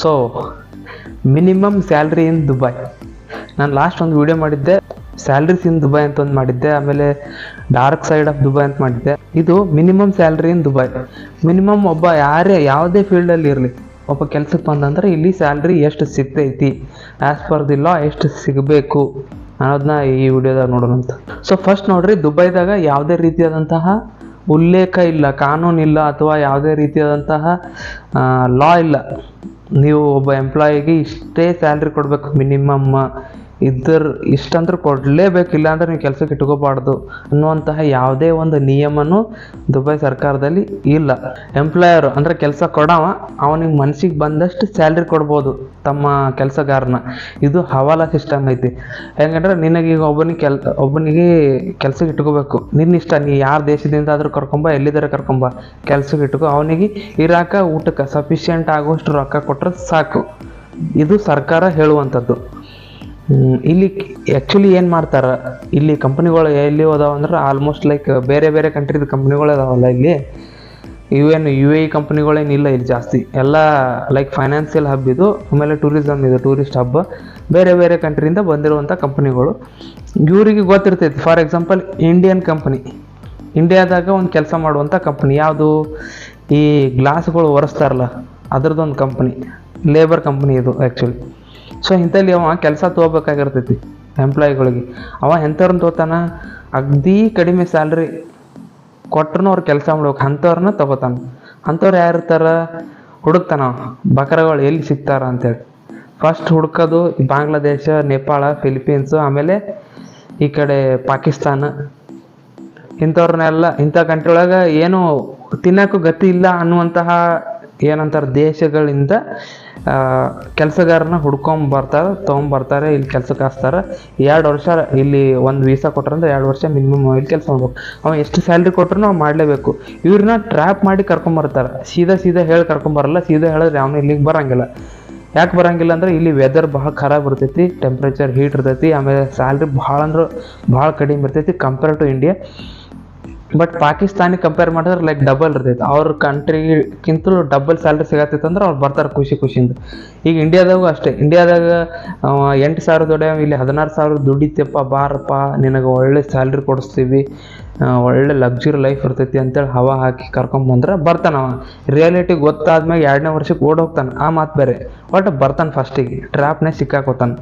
So minimum salary in Dubai ನಾನು last ಒಂದು video ಮಾಡಿದ್ದೆ. ಸ್ಯಾಲ್ರೀಸ್ ಇನ್ ದುಬೈ ಅಂತ ಒಂದು ಮಾಡಿದ್ದೆ. ಆಮೇಲೆ ಡಾರ್ಕ್ ಸೈಡ್ ಆಫ್ ದುಬೈ ಅಂತ ಮಾಡಿದ್ದೆ. ಇದು minimum salary in Dubai minimum ಒಬ್ಬ ಯಾರೇ, ಯಾವುದೇ ಫೀಲ್ಡಲ್ಲಿ ಇರಲಿ, ಒಬ್ಬ ಕೆಲಸಕ್ಕೆ ಬಂದಂದ್ರೆ ಇಲ್ಲಿ ಸ್ಯಾಲ್ರಿ ಎಷ್ಟು ಸಿಗ್ತೈತಿ? ಆ್ಯಸ್ ಪರ್ ದಿ ಲಾ ಎಷ್ಟು ಸಿಗಬೇಕು? ಅನ್ನೋದನ್ನ ಈ ವಿಡಿಯೋದಾಗ ನೋಡೋಣ ಅಂತ. ಸೊ ಫಸ್ಟ್ ನೋಡ್ರಿ ದುಬೈದಾಗ ಯಾವುದೇ ರೀತಿಯಾದಂತಹ ಉಲ್ಲೇಖ ಇಲ್ಲ ಕಾನೂನು ಇಲ್ಲ ಅಥವಾ ಯಾವುದೇ ರೀತಿಯಾದಂತಹ ಲಾ ಇಲ್ಲ. ನೀವು ಒಬ್ಬ ಎಂಪ್ಲಾಯಿಗೆ ಇಷ್ಟೇ ಸ್ಯಾಲ್ರಿ ಕೊಡಬೇಕು ಮಿನಿಮಮ್ ಇದ್ರ ಇಷ್ಟಂದ್ರೆ ಕೊಡಲೇಬೇಕು, ಇಲ್ಲಾಂದ್ರೆ ನೀವು ಕೆಲಸಕ್ಕೆ ಇಟ್ಕೋಬಾರ್ದು ಅನ್ನುವಂತಹ ಯಾವುದೇ ಒಂದು ನಿಯಮನೂ ದುಬೈ ಸರ್ಕಾರದಲ್ಲಿ ಇಲ್ಲ. ಎಂಪ್ಲಾಯರ್ ಅಂದ್ರೆ ಕೆಲಸ ಕೊಡವ, ಅವನಿಗೆ ಮನ್ಸಿಗೆ ಬಂದಷ್ಟು ಸ್ಯಾಲ್ರಿ ಕೊಡ್ಬೋದು ತಮ್ಮ ಕೆಲಸಗಾರನ. ಇದು ಹವಾಲಾ ಸಿಸ್ಟಮ್ ಐತಿ. ಹೆಂಗಂದ್ರೆ ನಿನಗೀಗ ಒಬ್ಬನಿಗೆ ಕೆಲ್, ಒಬ್ಬನಿಗೆ ಕೆಲಸಕ್ಕೆ ಇಟ್ಕೋಬೇಕು. ನಿನ್ನ ಇಷ್ಟ, ನೀ ಯಾರ ದೇಶದಿಂದ ಆದರೂ ಕರ್ಕೊಂಬ, ಎಲ್ಲಿದ್ದಾರೆ ಕರ್ಕೊಂಬ, ಕೆಲಸಕ್ಕೆ ಇಟ್ಕೋ. ಅವನಿಗೆ ಇರಾಕ ಊಟಕ್ಕೆ ಸಫಿಷಿಯೆಂಟ್ ಆಗುವಷ್ಟು ರೊಕ್ಕ ಕೊಟ್ಟರೆ ಸಾಕು. ಇದು ಸರ್ಕಾರ ಹೇಳುವಂಥದ್ದು. ಇಲ್ಲಿ ಆ್ಯಕ್ಚುಲಿ ಏನು ಮಾಡ್ತಾರೆ? ಇಲ್ಲಿ ಕಂಪ್ನಿಗಳು ಎಲ್ಲಿ ಅದಾವ ಅಂದ್ರೆ ಆಲ್ಮೋಸ್ಟ್ ಲೈಕ್ ಬೇರೆ ಬೇರೆ ಕಂಟ್ರಿದ ಕಂಪ್ನಿಗಳು ಅದಾವಲ್ಲ ಇಲ್ಲಿ. ಇವೇನು ಯು ಎ ಕಂಪ್ನಿಗಳೇನಿಲ್ಲ ಇಲ್ಲಿ ಜಾಸ್ತಿ. ಎಲ್ಲ ಲೈಕ್ ಫೈನಾನ್ಷಿಯಲ್ ಹಬ್ ಇದು, ಆಮೇಲೆ ಟೂರಿಸಮ್ ಇದು ಟೂರಿಸ್ಟ್ ಹಬ್ ಬೇರೆ ಬೇರೆ ಕಂಟ್ರಿಯಿಂದ ಬಂದಿರುವಂಥ ಕಂಪ್ನಿಗಳು ಇವರಿಗೆ ಗೊತ್ತಿರ್ತೈತಿ ಫಾರ್ ಎಕ್ಸಾಂಪಲ್ ಇಂಡಿಯನ್ ಕಂಪ್ನಿ ಇಂಡಿಯಾದಾಗ ಒಂದು ಕೆಲಸ ಮಾಡುವಂಥ ಕಂಪ್ನಿ ಯಾವುದು? ಈ ಗ್ಲಾಸ್ಗಳು ಒರೆಸ್ತಾರಲ್ಲ ಅದ್ರದ್ದೊಂದು ಕಂಪ್ನಿ ಲೇಬರ್ ಕಂಪ್ನಿ ಇದು ಆ್ಯಕ್ಚುಲಿ ಸೊ ಇಂಥಲ್ಲಿ ಅವ ಕೆಲಸ ತೊಗೋಬೇಕಾಗಿರ್ತೈತಿ ಎಂಪ್ಲಾಯಿಗಳಿಗೆ ಅವ ಎಂಥವ್ರನ್ನ ತೋತಾನ ಅಗ್ದಿ ಕಡಿಮೆ ಸ್ಯಾಲ್ರಿ ಕೊಟ್ರೂ ಅವ್ರು ಕೆಲಸ ಮಾಡ್ಬೇಕು. ಅಂಥವ್ರನ್ನ ತಗೋತಾನ. ಅಂಥವ್ರು ಯಾರು ಇರ್ತಾರ? ಹುಡುಕ್ತಾನ. ಬಕರಗಳು ಎಲ್ಲಿ ಸಿಗ್ತಾರ ಅಂತೇಳಿ ಫಸ್ಟ್ ಹುಡ್ಕೋದು ಬಾಂಗ್ಲಾದೇಶ, ನೇಪಾಳ ಫಿಲಿಪೀನ್ಸು ಆಮೇಲೆ ಈ ಕಡೆ ಪಾಕಿಸ್ತಾನ. ಇಂಥವ್ರನ್ನೆಲ್ಲ ಇಂಥ ಕಂಟ್ರಿ ಒಳಗೆ ಏನು ತಿನ್ನೋಕ್ಕೂ ಗತಿ ಇಲ್ಲ ಅನ್ನುವಂತಹ ಏನಂತಾರೆ, ದೇಶಗಳಿಂದ ಕೆಲಸಗಾರನ ಹುಡ್ಕೊಂಡ್ ಬರ್ತಾರೆ ತೊಗೊಂಬರ್ತಾರೆ ಇಲ್ಲಿ ಕೆಲ್ಸಕ್ಕೆ ಹಾಸ್ತಾರೆ ಎರಡು ವರ್ಷ ಇಲ್ಲಿ ಒಂದು ವೀಸಾ ಕೊಟ್ರಂದ್ರೆ ಎರಡು ವರ್ಷ ಮಿನಿಮಮ್ ಇಲ್ಲಿ ಕೆಲಸ ಮಾಡ್ಬೇಕು. ಅವ ಎಷ್ಟು ಸ್ಯಾಲ್ರಿ ಕೊಟ್ರು ನಾವು ಮಾಡಲೇಬೇಕು. ಇವ್ರನ್ನ ಟ್ರ್ಯಾಪ್ ಮಾಡಿ ಕರ್ಕೊಂಬರ್ತಾರೆ ಸೀದಾ ಸೀದಾ ಹೇಳಿ ಕರ್ಕೊಂಬರಲ್ಲ ಸೀದಾ ಹೇಳಿದ್ರೆ ಅವನು ಇಲ್ಲಿಗೆ ಬರೋಂಗಿಲ್ಲ. ಯಾಕೆ ಬರಂಗಿಲ್ಲ ಅಂದ್ರೆ ಇಲ್ಲಿ ವೆದರ್ ಭಾಳ ಖರಾಬ್ ಇರ್ತೈತಿ ಟೆಂಪ್ರೇಚರ್ ಹೀಟ್ ಇರ್ತೈತಿ, ಆಮೇಲೆ ಸ್ಯಾಲ್ರಿ ಭಾಳ ಅಂದ್ರೆ ಭಾಳ ಕಡಿಮೆ ಇರ್ತೈತಿ compare to India but Pakistani compare ಮಾಡಿದ್ರೆ ಲೈಕ್ ಡಬಲ್ ಇರ್ತೈತೆ. ಅವ್ರ ಕಂಟ್ರಿಗಿಂತಲೂ ಡಬಲ್ ಸ್ಯಾಲ್ರಿ ಸಿಗತ್ತೈತೆ ಅಂದ್ರೆ ಅವ್ರು ಬರ್ತಾರೆ ಖುಷಿ ಖುಷಿಯಿಂದ. ಈಗ ಇಂಡಿಯಾದಾಗೂ ಅಷ್ಟೇ. ಇಂಡಿಯಾದಾಗ ಎಂಟು ಸಾವಿರ ದುಡಿಯೋ ಇಲ್ಲಿ ಹದಿನಾರು ಸಾವಿರ ದುಡಿತಪ್ಪ ಬಾರಪ್ಪ, ನಿನಗೆ ಒಳ್ಳೆ ಸ್ಯಾಲ್ರಿ ಕೊಡಿಸ್ತೀವಿ ಒಳ್ಳೆ ಲಕ್ಸುರಿ ಲೈಫ್ ಇರ್ತೈತಿ ಅಂತೇಳಿ ಹವಾ ಹಾಕಿ ಕರ್ಕೊಂಬಂದ್ರೆ ಅವ. ರಿಯಾಲಿಟಿ ಗೊತ್ತಾದ್ಮೇಲೆ ಎರಡನೇ ವರ್ಷಕ್ಕೆ ಓಡ್ ಹೋಗ್ತಾನೆ. ಆ ಮಾತು ಬೇರೆ. ಒಟ್ಟು ಬರ್ತಾನೆ ಫಸ್ಟಿಗೆ ಟ್ರ್ಯಾಪ್ನೇ ಸಿಕ್ಕಾಕೋತಾನೆ.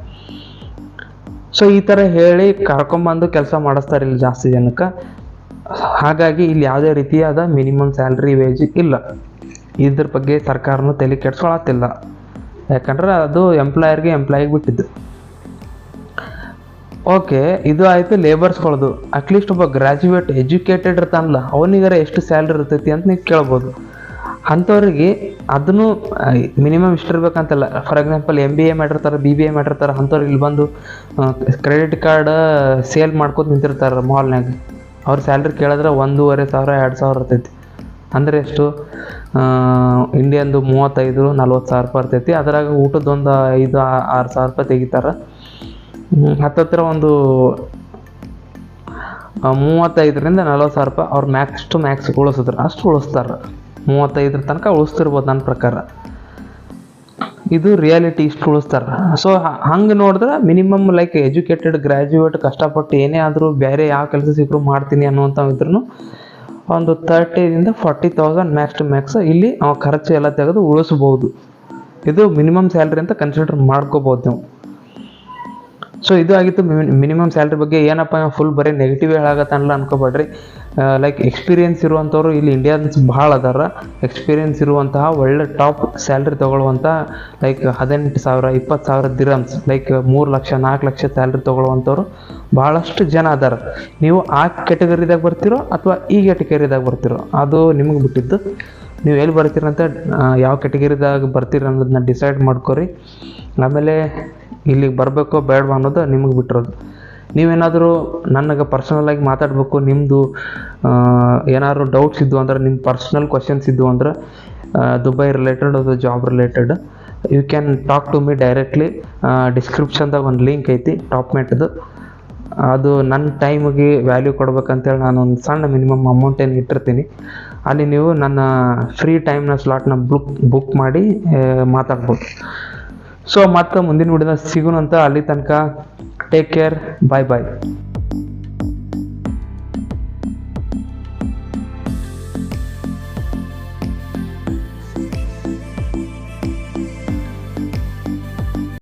ಸೊ ಈ ಥರ ಹೇಳಿ ಕರ್ಕೊಂಬಂದು ಕೆಲಸ ಮಾಡಿಸ್ತಾರೆ ಇಲ್ಲಿ ಜಾಸ್ತಿ ಜನಕ್ಕೆ. ಹಾಗಾಗಿ ಇಲ್ಲಿ ಯಾವುದೇ ರೀತಿಯಾದ ಮಿನಿಮಮ್ ಸ್ಯಾಲ್ರಿ ವೇಜ್ ಇಲ್ಲ. ಇದ್ರ ಬಗ್ಗೆ ಸರ್ಕಾರನೂ ತಲೆ ಕೆಡ್ಸ್ಕೊಳತ್ತಿಲ್ಲ. ಯಾಕಂದ್ರೆ ಅದು ಎಂಪ್ಲಾಯರ್ಗೆ ಎಂಪ್ಲಾಯಿಗೆ ಬಿಟ್ಟಿದ್ದು. ಓಕೆ ಇದು ಆಯಿತು ಲೇಬರ್ಸ್ಗಳದು ಅಟ್ಲೀಸ್ಟ್ ಒಬ್ಬ ಗ್ರ್ಯಾಜುಯೇಟ್ ಎಜುಕೇಟೆಡ್ ಇರ್ತಾನಲ್ಲ, ಅವನಿಗಾರ ಎಷ್ಟು ಸ್ಯಾಲ್ರಿ ಇರ್ತೈತಿ ಅಂತ ನೀವು ಕೇಳ್ಬೋದು. ಅಂಥವ್ರಿಗೆ ಅದನ್ನು minimum ಇಷ್ಟಿರ್ಬೇಕಂತಲ್ಲ for example M B A ಮಾಡಿರ್ತಾರೆ ಬಿ ಬಿ ಎ ಮಾಡಿರ್ತಾರೆ, ಅಂಥವ್ರು ಇಲ್ಲಿ ಬಂದು ಕ್ರೆಡಿಟ್ ಕಾರ್ಡ್ ಸೇಲ್ ಮಾಡ್ಕೊತ ನಿಂತಿರ್ತಾರೆ ಮಾಲ್ನಾಗ ಅವ್ರ ಸ್ಯಾಲ್ರಿ ಕೇಳಿದ್ರೆ ಒಂದೂವರೆ ಸಾವಿರ, ಎರಡು ಸಾವಿರ ಇರ್ತೈತಿ. ಅಂದರೆ ಎಷ್ಟು? ಇಂಡಿಯನ್ದು ಮೂವತ್ತೈದು, ನಲ್ವತ್ತು ಸಾವಿರ ರೂಪಾಯಿ ಇರ್ತೈತಿ. ಅದರಾಗ ಊಟದೊಂದು ಐದು ಆರು ಸಾವಿರ ರೂಪಾಯಿ ತೆಗಿತಾರೆ. ಹತ್ತತ್ರ ಒಂದು ಮೂವತ್ತೈದರಿಂದ ನಲ್ವತ್ತು ಸಾವಿರ ರೂಪಾಯಿ ಅವ್ರು ಮ್ಯಾಕ್ಸ್ ಟು ಮ್ಯಾಕ್ಸ್ ಉಳಿಸಿದ್ರು. ಅಷ್ಟು ಉಳಿಸ್ತಾರೆ. ಮೂವತ್ತೈದರ ತನಕ ಉಳಿಸ್ತಿರ್ಬೋದು ನನ್ನ ಪ್ರಕಾರ. ಇದು ರಿಯಾಲಿಟಿ ಇಷ್ಟು ಉಳಿಸ್ತಾರೆ ಸೊ ಹಂಗೆ ನೋಡಿದ್ರೆ ಮಿನಿಮಮ್ ಲೈಕ್ ಎಜುಕೇಟೆಡ್ ಗ್ರ್ಯಾಜುಯೇಟ್ ಕಷ್ಟಪಟ್ಟು ಏನೇ ಆದರೂ ಬೇರೆ ಯಾವ ಕೆಲಸ ಸಿಕ್ಕರು ಮಾಡ್ತೀನಿ ಅನ್ನುವಂಥ ಇದ್ರೂ ಒಂದು ತರ್ಟಿಯಿಂದ forty thousand max to max ಇಲ್ಲಿ ಖರ್ಚು ಎಲ್ಲ ತೆಗೆದು ಉಳಿಸ್ಬೋದು. ಇದು ಮಿನಿಮಮ್ ಸ್ಯಾಲ್ರಿ ಅಂತ ಕನ್ಸಿಡರ್ ಮಾಡ್ಕೋಬೋದು ನೀವು. ಸೊ ಇದು ಆಗಿತ್ತು ಮಿನಿಮಮ್ ಸ್ಯಾಲ್ರಿ ಬಗ್ಗೆ ಏನಪ್ಪ ಫುಲ್ ಬರೀ ನೆಗೆಟಿವ್ ಹೇಳಾಗತ್ತಲ್ಲ ಅನ್ಕೋಬೇಡ್ರಿ. ಲೈಕ್ ಎಕ್ಸ್ಪೀರಿಯನ್ಸ್ ಇರುವಂಥವ್ರು ಇಲ್ಲಿ ಇಂಡಿಯಾದ ಭಾಳ ಅದಾರ. ಎಕ್ಸ್ಪೀರಿಯನ್ಸ್ ಇರುವಂತಹ ಒಳ್ಳೆ ಟಾಪ್ ಸ್ಯಾಲ್ರಿ ತೊಗೊಳ್ಳುವಂಥ ಲೈಕ್ ಹದಿನೆಂಟು ಸಾವಿರ, ಇಪ್ಪತ್ತು ಸಾವಿರ ದಿರಮ್ಸ್ ಲೈಕ್ ಮೂರು ಲಕ್ಷ, ನಾಲ್ಕು ಲಕ್ಷ ಸ್ಯಾಲ್ರಿ ತೊಗೊಳ್ಳುವಂಥವ್ರು ಭಾಳಷ್ಟು ಜನ ಅದಾರ. ನೀವು ಆ ಕೆಟಗರಿದಾಗ ಬರ್ತಿರೋ ಅಥವಾ ಈ ಕೆಟಗರಿದಾಗ ಬರ್ತಿರೋ, ಅದು ನಿಮಗೆ ಬಿಟ್ಟಿದ್ದು. ನೀವು ಎಲ್ಲಿ ಬರ್ತೀರಂತ ಯಾವ ಕೆಟಗರಿದಾಗ ಬರ್ತೀರ ಅನ್ನೋದನ್ನ ಡಿಸೈಡ್ ಮಾಡ್ಕೊರಿ. ಆಮೇಲೆ ಇಲ್ಲಿಗೆ ಬರಬೇಕೋ ಬೇಡವಾ ಅನ್ನೋದು ನಿಮಗೆ ಬಿಟ್ಟಿರೋದು. ನೀವೇನಾದರೂ ನನಗೆ ಪರ್ಸನಲಾಗಿ ಮಾತಾಡಬೇಕು ನಿಮ್ಮದು ಏನಾದ್ರು ಡೌಟ್ಸ್ ಇದ್ವು ಅಂದ್ರೆ ನಿಮ್ಮ ಪರ್ಸ್ನಲ್ ಕ್ವಶನ್ಸ್ ಇದ್ವು ಅಂದ್ರೆ ದುಬೈ ರಿಲೇಟೆಡ್ ಅದು job related you can talk to me directly ಡಿಸ್ಕ್ರಿಪ್ಷನ್ದಾಗ ಒಂದು ಲಿಂಕ್ ಐತಿ ಟಾಪ್ ಮೇಟ್ದು ಅದು ನನ್ನ ಟೈಮಿಗೆ ವ್ಯಾಲ್ಯೂ ಕೊಡ್ಬೇಕಂತೇಳಿ ನಾನು ಒಂದು ಸಣ್ಣ ಮಿನಿಮಮ್ ಅಮೌಂಟ್ ಏನು ಇಟ್ಟಿರ್ತೀನಿ. ಅಲ್ಲಿ ನೀವು ನನ್ನ ಫ್ರೀ ಟೈಮ್ನ ಸ್ಲಾಟ್ನ ಬುಕ್ ಬುಕ್ ಮಾಡಿ ಮಾತಾಡ್ಬೋದು. ಸೊ ಮತ್ತೆ ಮುಂದಿನ ವಿಡಿಯೋದಲ್ಲಿ ಸಿಗೋಣ ಅಂತ ಅಲ್ಲಿ ತನಕ ಟೇಕ್ ಕೇರ್ ಬಾಯ್ ಬಾಯ್